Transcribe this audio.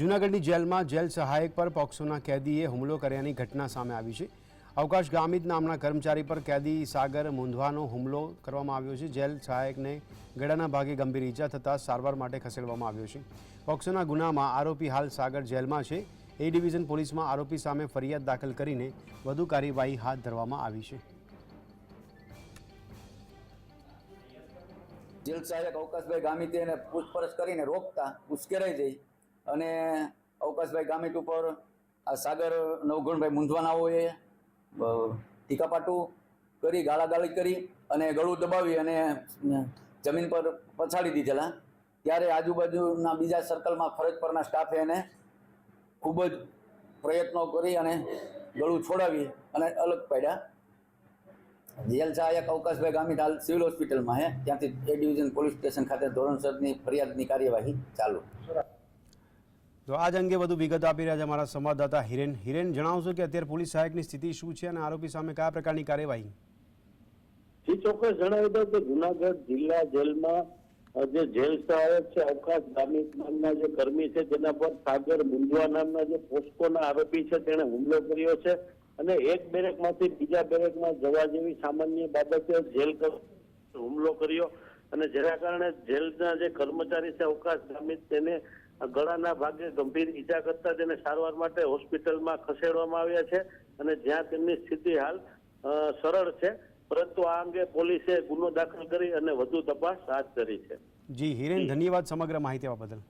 જૂનાગઢની જેલમાં જેલ સહાયક પર પોક્સોના કેદીએ હુમલો કર્યાની ઘટના સામે આવી છે. અવકાશ ગામિત નામના કર્મચારી પર કેદી સાગર મૂંધવાનો હુમલો કરવામાં આવ્યો છે. જેલ સહાયકને ગળાના ભાગે ગંભીર ઈજા થતાં સારવાર માટે ખસેડવામાં આવ્યો છે. પોક્સોના ગુનામાં આરોપી હાલ સાગર જેલમાં છે. એ ડિવિઝન પોલીસમાં આરોપી સામે ફરિયાદ દાખલ કરીને વધુ કાર્યવાહી હાથ ધરવામાં આવી છે. જેલ સહાયક અવકાશભાઈ ગામિતે પૂછપરછ કરીને રોકતા ઉશ્કેરાઈ જઈ અને અવકાશભાઈ ગામિત ઉપર આ સાગર નવગુણભાઈ મૂંઝવાનાઓએ અ, ટીકાપાટું કરી ગાળાગાળી કરી અને ગળું દબાવી અને જમીન પર પછાડી દીધેલા. ત્યારે આજુબાજુના બીજા સર્કલમાં ફરજ પરના સ્ટાફે એને ખૂબ જ પ્રયત્નો કરી અને ગળું છોડાવી અને અલગ પાડ્યા. જેલ સહાયક અવકાશભાઈ ગામિત હાલ સિવિલ હોસ્પિટલમાં હે. ત્યાંથી એ ડિવિઝન પોલીસ સ્ટેશન ખાતે ધોરણસરની ફરિયાદની કાર્યવાહી ચાલુ. તો આજ અંગે વધુ વિગત આપી રહ્યા છે અમારા સંવાદદાતા હિરેન. હિરેન, જણાવશો કે અત્યારે પોલીસ સહાયકની સ્થિતિ શું છે અને આરોપી સામે કયા પ્રકારની કાર્યવાહી? જી, ચોક્કસ જણાવી દઉં કે જુનાગઢ જિલ્લા જેલમાં જે જેલ સહાયક છે, અવકાશ ગામિત નામના જે કર્મી છે તેના પર સાગર મુંજવા નામના જે પોસ્કોના આરોપી છે, તેણે હુમલો કર્યો છે અને એક બેરેકમાંથી બીજા બેરેકમાં જવા જેવી સામાન્ય બાબતે જેલ હુમલો કર્યો અને જેના કારણે જેલના જે કર્મચારી છે, અવકાશ ગામિત, તેને ગળાના ભાગે ગંભીર ઈજા કરતા તેને સારવાર માટે હોસ્પિટલમાં ખસેડવામાં આવ્યા છે અને જ્યાં તેમની સ્થિતિ હાલ સરળ છે. પરંતુ આ અંગે પોલીસે ગુનો દાખલ કરી અને વધુ તપાસ હાથ ધરી છે. જી હિરેન ધન્યવાદ સમગ્ર માહિતી બદલ